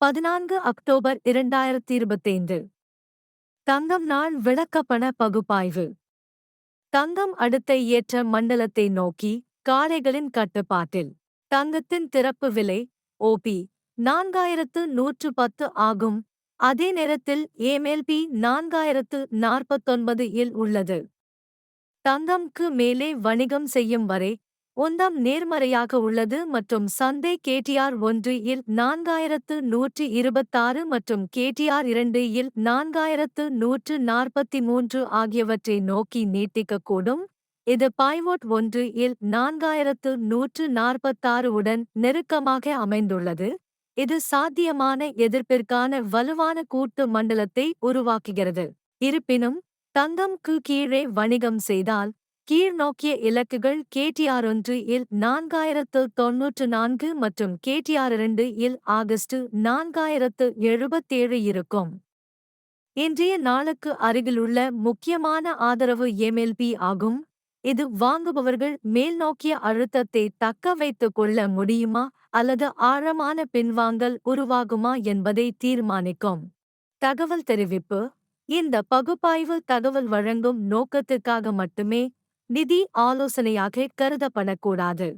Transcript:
பதினான்கு அக்டோபர் இரண்டாயிரத்தி இருபத்தைந்து தங்கம் நாள் விளக்கப்பண பகுப்பாய்வு. தங்கம் அடுத்த ஏற்ற மண்டலத்தை நோக்கி காளைகளின் கட்டுப்பாட்டில். தங்கத்தின் திறப்பு விலை ஓபி நான்காயிரத்து நூற்று பத்து ஆகும். அதே நேரத்தில் ஏமெல்பி நான்காயிரத்து நாற்பத்தொன்பது இல் உள்ளது. தங்கம்க்கு மேலே வணிகம் செய்யும் வரை ஒந்தம் நேர்மறையாக உள்ளது மற்றும் சந்தை கேடிஆர் ஒன்று இல் நான்காயிரத்து நூற்று இருபத்தாறு மற்றும் கேடிஆர் இரண்டு இல் நான்காயிரத்து நூற்று நாற்பத்தி மூன்று ஆகியவற்றை நோக்கி நீட்டிக்கக்கூடும். இது பாய்வோட் ஒன்று இல் நான்காயிரத்து நூற்று நாற்பத்தாறு உடன் நெருக்கமாக அமைந்துள்ளது. இது சாத்தியமான எதிர்ப்பிற்கான வலுவான கூட்டு மண்டலத்தை உருவாக்குகிறது. இருப்பினும் தங்கம்க்கு கீழே வணிகம் செய்தால் கீழ்நோக்கிய இலக்குகள் கேடிஆர் ஒன்று இல் நான்காயிரத்து தொன்னூற்று நான்கு மற்றும் கேடிஆர் இரண்டு இல் ஆகஸ்ட் நான்காயிரத்து எழுபத்தேழு இருக்கும். இன்றைய நாளுக்கு அருகிலுள்ள முக்கியமான ஆதரவு எம்எல்பி ஆகும். இது வாங்குபவர்கள் மேல்நோக்கிய அழுத்தத்தை தக்க வைத்துக் கொள்ள முடியுமா அல்லது ஆழமான பின்வாங்கல் உருவாகுமா என்பதை தீர்மானிக்கும். தகவல் தெரிவிப்பு இந்த பகுப்பாய்வு தகவல் வழங்கும் நோக்கத்திற்காக மட்டுமே நிதி ஆலோசனையாக கருதப்படக்கூடாது.